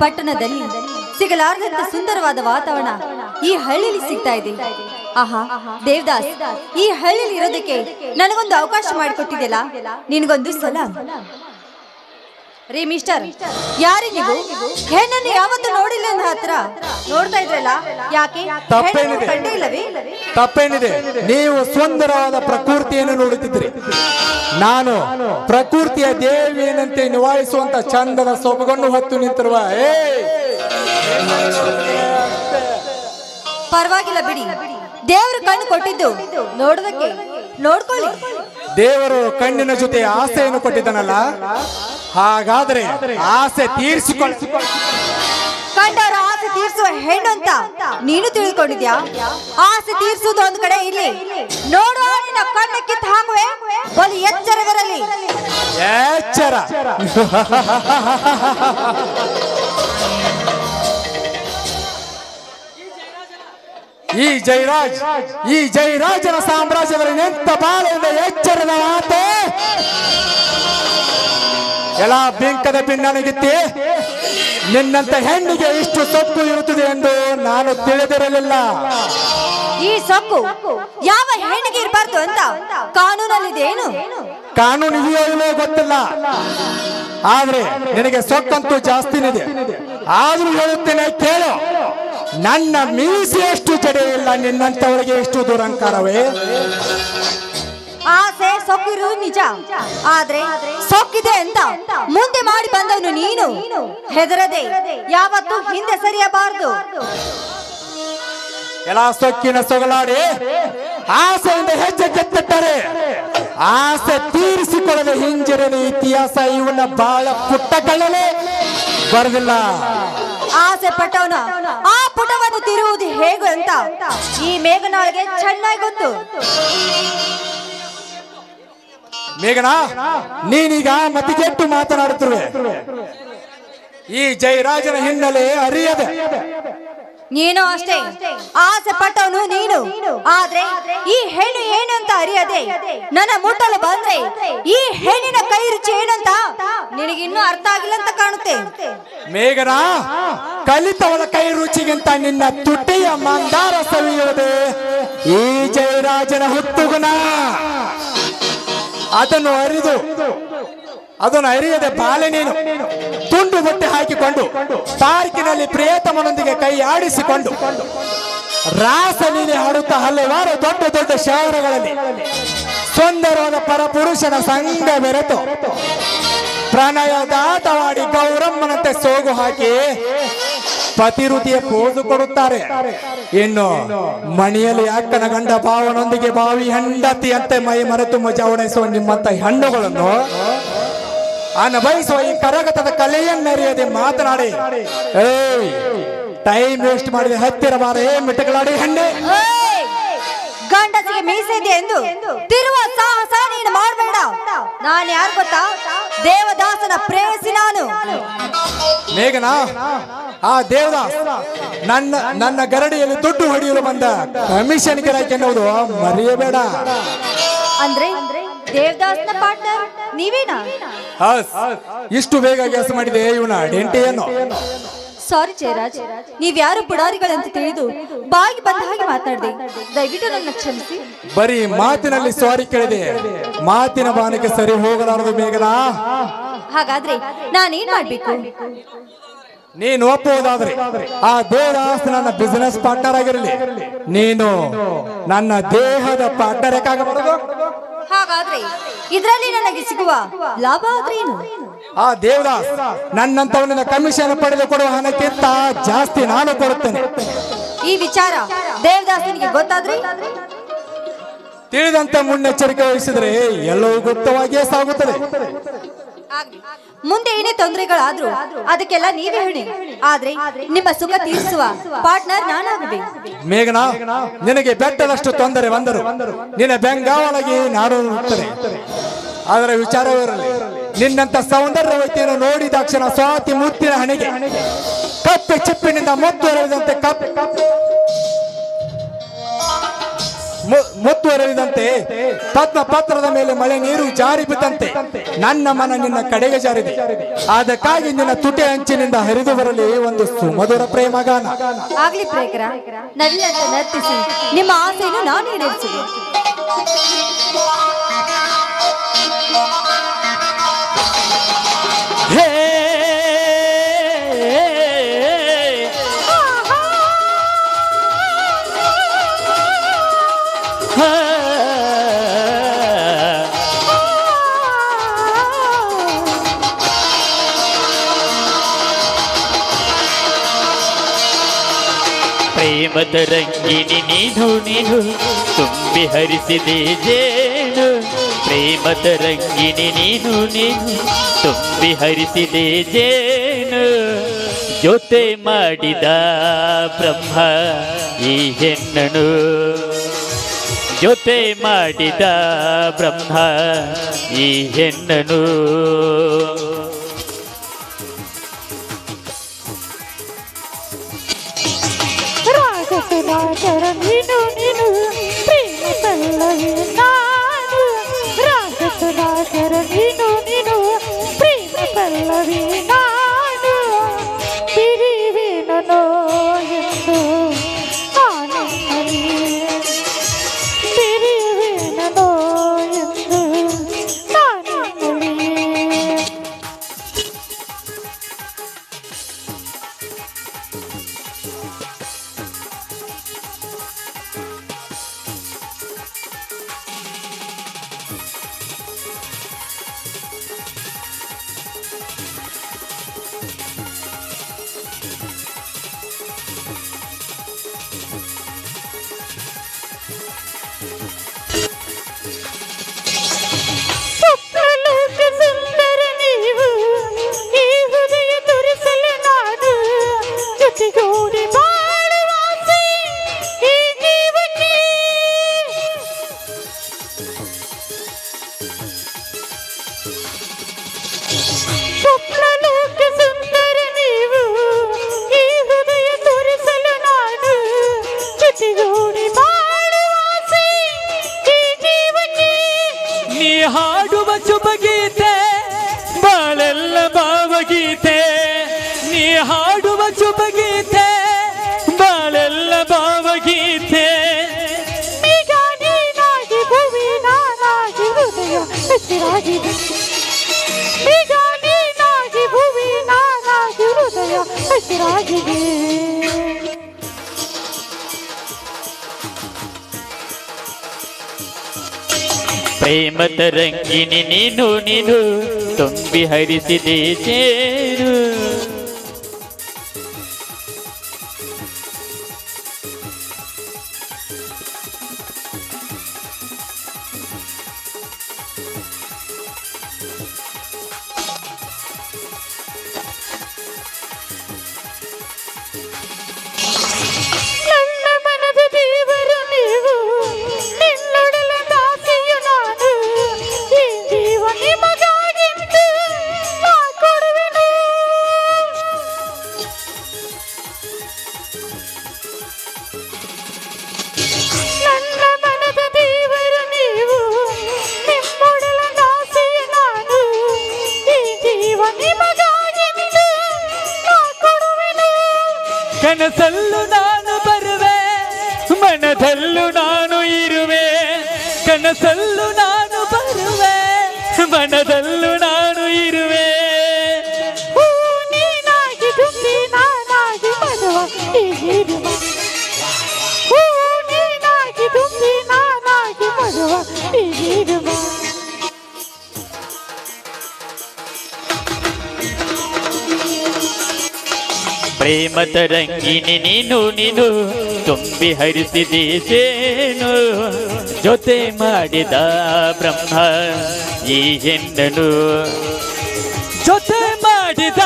ಪಟ್ಟಣದಲ್ಲಿ ಸಿಗಲಾರದಂತ ಸುಂದರವಾದ ವಾತಾವರಣ ಈ ಹಳ್ಳಿಲಿ ಸಿಗ್ತಾ ಇದೆ. ಆಹಾ, ದೇವದಾಸ್, ಈ ಹಳ್ಳಿಲಿ ಇರೋದಕ್ಕೆ ನನಗೊಂದು ಅವಕಾಶ ಮಾಡಿಕೊಟ್ಟಿದ್ಯಲ್ಲ? ನಿನಗೊಂದು ಸಲಾಂ? ರೀ ಮಿಸ್ಟರ್ ಯಾರಿ ನೀವು ಹೆಣ್ಣನ್ನು ಯಾವತ್ತು ನೋಡಿಲ್ಲ ಅಂದ ಹತ್ರ ನೋಡ್ತಾ ಇದ್ರಲ್ಲ? ಯಾಕೆ? ತಪ್ಪೇನಿದೆ? ಹೆಣ್ಣನ್ನು ಕಂಡೇ ಇಲ್ಲವೇ? ತಪ್ಪೇನಿದೆ. ನೀವು ಸುಂದರವಾದ ಪ್ರಕೃತಿಯನ್ನು ನೋಡುತ್ತಿದ್ರಿ ನಾನು ಪ್ರಕೃತಿಯ ದೇವಿಯನಂತೆ ನಿವಾಳಿಸುವಂತ ಚಂದದ ಸೊಬಗನ್ನು ಹೊತ್ತು ನಿಂತಿರುವ ಏ! ಪರವಾಗಿಲ್ಲ ಬಿಡಿ. ದೇವರು ಕಣ್ಣು ಕೊಟ್ಟಿದ್ದು ನೋಡೋದಕ್ಕೆ ನೋಡ್ಕೊಳ್ಳಿ. ದೇವರು ಕಣ್ಣಿನ ಜೊತೆ ಆಸೆಯನ್ನು ಕೊಟ್ಟಿದ್ದಾನಲ್ಲ? ಹಾಗಾದ್ರೆ ಆಸೆ ತೀರಿಸಿಕೊಳ್ಳಿ. ಕಂಡವರ ಆಸೆ ತೀರಿಸುವ ಹೆಣ್ಣು ಅಂತ ನೀನು ತಿಳ್ಕೊಂಡಿದ್ಯಾ? ಆಸೆ ತೀರಿಸುವುದು ಒಂದ್ ಕಡೆ ಇಲ್ಲಿ ನೋಡುವ ನಿನ್ನ ಕಣ್ಣ ಕಿತ್ತು ಹಾಕುವೆ. ಒಂದು ಎಚ್ಚರವಿರಲಿ ಎಚ್ಚರ. ಈ ಜೈರಾಜ್ ಈ ಜೈರಾಜನ ಸಾಮ್ರಾಜ್ಯದಲ್ಲಿ ನಿಂತ ಬಾಳೆಯಿಂದ ಎಚ್ಚರದ ಮಾತೆ. ಎಲ್ಲ ಬೆಂಕದ ಭಿನ್ನನಿಗಿತ್ತಿ ನಿನ್ನಂತ ಹೆಣ್ಣಿಗೆ ಇಷ್ಟು ಸೊಪ್ಪು ಇರುತ್ತದೆ ಎಂದು ನಾನು ತಿಳಿದಿರಲಿಲ್ಲ. ಈ ಸೊಕ್ಕು ಯಾವ ಹೆಣ್ಣಿಗೆ ಇರಬಾರ್ದು ಅಂತ ಕಾನೂನಲ್ಲಿದೆ ಏನು ಕಾನೂನು ಇದೆಯೋ ಇಲ್ಲೋ ಗೊತ್ತಿಲ್ಲ. ಆದ್ರೆ ನಿನಗೆ ಸೊಕ್ಕಂತೂ ಜಾಸ್ತಿನಿದೆ. ಆದ್ರೂ ಹೇಳುತ್ತೇನೆ ಕೇಳು. ನನ್ನ ಮೀಸೆಯಷ್ಟು ಜಡೆ ಇಲ್ಲ ನಿನ್ನಂತವಳಿಗೆ ಎಷ್ಟು ದುರಂಕಾರವೇ ಆಸೆ ಸೊಕ್ಕಿರು ನಿಜ. ಆದ್ರೆ ಸೊಕ್ಕಿದೆ ಅಂತ ಮುಂದೆ ಮಾಡಿ ಬಂದವನು ನೀನು. ಹೆದರದೆ ಯಾವತ್ತು ಹಿಂದೆ ಸರಿಯಬಾರದು. ಎಲ್ಲ ಸೊಕ್ಕಿನ ಸೊಗಲಾಡಿ ಆಸೆಯಿಂದ ಹೆಜ್ಜೆ ಕೆತ್ತಿಟ್ಟರೆ. ಆಸೆ ತೀರಿಸಿಕೊಳ್ಳಲು ಹಿಂಜರಿದ ಇತಿಹಾಸ ಇವನ ಬಾಳ ಪುಟ್ಟ ಕಳ್ಳಲೆ ಬರದಿಲ್ಲ ಆಸೆ ಪಟ್ಟವನ ಆ ಪುಟವನ್ನು ತಿರುವುದು ಹೇಗೆ ಅಂತ ಈ ಮೇಘನಾಳಿಗೆ ಚೆನ್ನಾಗಿ ಗೊತ್ತು. ಮೇಘನಾ ನೀನೀಗ ಮತಿಗೆಟ್ಟು ಮಾತನಾಡುತ್ತಿರುವೆ. ಈ ಜಯರಾಜನ ಹಿನ್ನೆಲೆ ಅರಿಯದೆ. ನೀನು ಅಷ್ಟೇ. ಆಸೆ ಪಟ್ಟವನು ನೀನು. ಆದ್ರೆ ಈ ಹೆಣ್ಣು ಏನು ಅಂತ ಅರಿಯದೆ? ನನ್ನ ಮುಟ್ಟಲು ಬಂದ್ರೆ ಈ ಹೆಣ್ಣಿನ ಕೈ ರುಚಿ ಏನಂತ ನಿನಗಿನ್ನೂ ಅರ್ಥ ಆಗಿಲ್ಲ ಅಂತ ಕಾಣುತ್ತೆ. ಮೇಘನ ಕಲಿತವಳ ಕೈ ರುಚಿಗಿಂತ ನಿನ್ನ ತುಟಿಯ ಮಂದಾರ ಸವಿಯುವುದೇ ಈ ಜಯರಾಜನ ಹುಟ್ಟುಗುಣ ಅದನ್ನು ಅರಿದು, ಅದನ್ನು ಅರಿಯದೆ ನೀನು. ತುಂಡು ಬಟ್ಟೆ ಹಾಕಿಕೊಂಡು ಪಾರ್ಕಿನಲ್ಲಿ ಪ್ರಿಯತಮನೊಂದಿಗೆ ಕೈ ಆಡಿಸಿಕೊಂಡು ರಾಸಲೀಲೆ ಹಾಡುತ್ತಾ ಹಲವಾರು ದೊಡ್ಡ ದೊಡ್ಡ ಶಹರಗಳಲ್ಲಿ ಸುಂದರವಾದ ಪರಪುರುಷನ ಸಂಘ ಬೆರೆತು ಪ್ರಣಯ ದಾಟವಾಡಿ ಗೌರಮ್ಮನಂತೆ ಸೋಗು ಹಾಕಿ ಪತಿರುತಿಯ ಪೋದು ಕೊಡುತ್ತಾರೆ. ಇನ್ನು ಮಣಿಯಲ್ಲಿ ಅಕ್ಕನ ಗಂಡ ಭಾವನೊಂದಿಗೆ ಬಾವಿ ಹೆಂಡತಿಯಂತೆ ಮೈ ಮರೆತು ಮಜಾ ಉಣಿಸುವ ನಿಮ್ಮಂತ ಹೆಣ್ಣುಗಳನ್ನು ಅನುಭವಿಸುವ ಈ ಕರಗತದ ಕಲೆಯನ್ನರಿಯದೆ ಮಾತನಾಡಿ. ಏಯ್ ಟೈಮ್ ವೇಸ್ಟ್ ಮಾಡಿದ ಹತ್ತಿರ ಬಾರ ಏ ಮಿಟಗಳಾಡಿ ಹೆಣ್ಣೆ! ಗಂಡಸಿಗೆ ಮೀಸೆ ಇದೆ ಎಂದು ತಿರುವ ಸಾಹಸ ನೀನು ಮಾಡಬೇಡ. ನಾನು ಯಾರು ಗೊತ್ತಾ? ದೇವದಾಸನ ಪ್ರೇಯಸಿ ನಾನು. ಮೇಘನಾ ಆ ದೇವ ನನ್ನ ನನ್ನ ಗರಡಿಯಲ್ಲಿ ದುಡ್ಡು ಹೊಡೆಯಲು ಬಂದ ಕಮಿಷನ್ ಗಿರಾಕಿ ಎನ್ನುವುದು ಮರೆಯಬೇಡ. ಅಂದ್ರೆ ದೇವದಾಸ್ನ ಪಾರ್ಟ್ನರ್ ನೀವೇನಾ? ಹಸ್, ಇಷ್ಟು ಬೇಗ ಕೆಲಸ ಮಾಡಿದೆ ಇವನ ಡೆಂಟಿಯನ್ನು ಸಾರಿ ಜಯರಾಜ್ ನೀವ್ಯಾರು ಪುಡಾರಿಗಳಂತ ತಿಳಿದು ಬಾಯಿಗೆ ಬಂದ ಹಾಗೆ ಮಾತಾಡಿದೆ ದಯವಿಟ್ಟು ನನ್ನ ಕ್ಷಮಿಸಿ. ಬರೀ ಮಾತಿನಲ್ಲಿ ಸಾರಿ ಕೇಳಿದೆ. ಮಾತಿನ ಬಾನಕ್ಕೆ ಸರಿ ಹೋಗಲಾರದು ಮೇಘನಾ. ಹಾಗಾದ್ರೆ ನಾನೇನ್ ಮಾಡ್ಬೇಕು? ನೀನು ಒಪ್ಪುವುದಾದ್ರೆ ಆ ದೇವದಾಸ್ ನನ್ನ ಬಿಸಿನೆಸ್ ಪಾರ್ಟ್ನರ್ ಆಗಿರಲಿ. ನೀನು ನನ್ನ ದೇಹದ ಪಾರ್ಟ್ನರ್ ಯಾಕಾಗಬಾರದು ಹಾಗಾದ್ರೆ ಇದರಲ್ಲಿ ನನಗೆ ಸಿಗುವ ಲಾಭ ಆದ್ರೇನು ಆ ದೇವದಾಸ್ ನನ್ನಂತವನಿಂದ ಕಮಿಷನ್ ಪಡೆದು ಕೊಡುವ ಹಣಕ್ಕಿಂತ ಜಾಸ್ತಿ ನಾನು ಕೊಡುತ್ತೇನೆ. ಈ ವಿಚಾರ ದೇವದಾಸನಿಗೆ ಗೊತ್ತಾದ್ರೆ? ತಿಳಿದಂತೆ ಮುನ್ನೆಚ್ಚರಿಕೆ ವಹಿಸಿದ್ರೆ ಎಲ್ಲವೂ ಗುಪ್ತವಾಗಿಯೇ ಸಾಗುತ್ತದೆ. ಮುಂದೆ ಏನೇ ತೊಂದರೆಗಳಾದ್ರೂ ಅದಕ್ಕೆಲ್ಲ ನೀವೇ ಹೇಳಿ. ಆದ್ರೆ ನಿಮ್ಮ ಸುಖ ತೀರಿಸುವ ಪಾರ್ಟ್ನರ್ ನಾನಾಗಬೇಕು ಮೇಘನಾ, ನಿನಗೆ ಬೆಟ್ಟದಷ್ಟು ತೊಂದರೆ ಬಂದರು ನಿನ್ನ ಬೆಂಗಾವಲಾಗಿ ನಾಡು ಅದರ ವಿಚಾರವಿರಲಿ ನಿನ್ನಂತ ಸೌಂದರ್ಯವತಿಯನ್ನು ನೋಡಿದ ತಕ್ಷಣ ಸ್ವಾತಿ ಮುತ್ತಿನ ಹಣೆಗೆ ಕಪ್ಪೆ ಚಿಪ್ಪಿನಿಂದ ಮುತ್ತು ಕಪ್ಪೆ ಕಪ್ಪೆ ಮು- ಮುತ್ತುವರೆದಂತೆ ಪದ್ಮ ಪತ್ರದ ಮೇಲೆ ಮಳೆ ನೀರು ಜಾರಿ ಬಿದ್ದಂತೆ ನನ್ನ ಮನ ನಿನ್ನ ಕಡೆಗೆ ಜಾರಿದೆ. ಅದಕ್ಕಾಗಿ ನಿನ್ನ ತುಟಿ ಅಂಚಿನಿಂದ ಹರಿದು ಬರಲಿ ಒಂದು ಸುಮಧುರ ಪ್ರೇಕರ ನರ್ತಿಸಿ. ನಿಮ್ಮ ಆಸೆಯನ್ನು ನಾನು ಈಡೇರಿಸುವೆ ಪ್ರೇಮದ ರಂಗಿನಿ ನೀನು ನೀನು ತುಂಬಿ ಹರಿಸಿದೆ ಜೇನು. ಪ್ರೇಮದ ರಂಗಿನಿ ನೀನು ನೀನು ತುಂಬಿ ಹರಿಸಿದೆ ಜೇನು. ಜೊತೆ ಮಾಡಿದ ಬ್ರಹ್ಮ ಈ ಹೆಣ್ಣನು. ಜೊತೆ ಮಾಡಿದ ಬ್ರಹ್ಮ ಈ ಹೆಣ್ಣನು. ಜೊತೆಗೂಡಿ ಬಾಳುವ ಆಸೆ ಈ ಜೀವಕ್ಕೆ. ಸ್ವಪ್ನಲೋಕ ಸುಂದರ ನೀವು, ಈ ಹೃದಯ ತುರಿಸಲು ನಾನು ಜೊತೆಗೂಡಿ ಈ ಜೀವಕ್ಕೆ. ಬಾಳೆಲ್ಲ ಭಾವಗೀತೆ. ನೀ ಹಾಡುವ ಹಸಿರಾಗಿದೆ ಈಗ ನೀನಾಗಿ ಭೂಮಿ ನಾನಾಗಿ ಹೃದಯ ಹಸಿರಾಗಿದೆ ಪ್ರೇಮದ ತರಂಗಿನಿ ನೀನು ನೀನು ತುಂಬಿ ಹರಿಸಿದೆ ಜೇನು ಪ್ರೇಮದ ತರಂಗಿನಿ ನೀನು ನೀನು ತುಂಬಿ ಹರಿಸಿದೆ ಜೇನು ಜೊತೆ ಮಾಡಿದ ಬ್ರಹ್ಮ ಈ ಹೆಣ್ಣನು. ಜೊತೆ ಮಾಡಿದ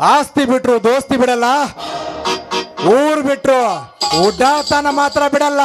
ಆಸ್ತಿ ಬಿಟ್ರು ದೋಸ್ತಿ ಬಿಡಲ್ಲ. ಊರ್ ಬಿಟ್ರು ಉಡಾತನ ಮಾತ್ರ ಬಿಡಲ್ಲ.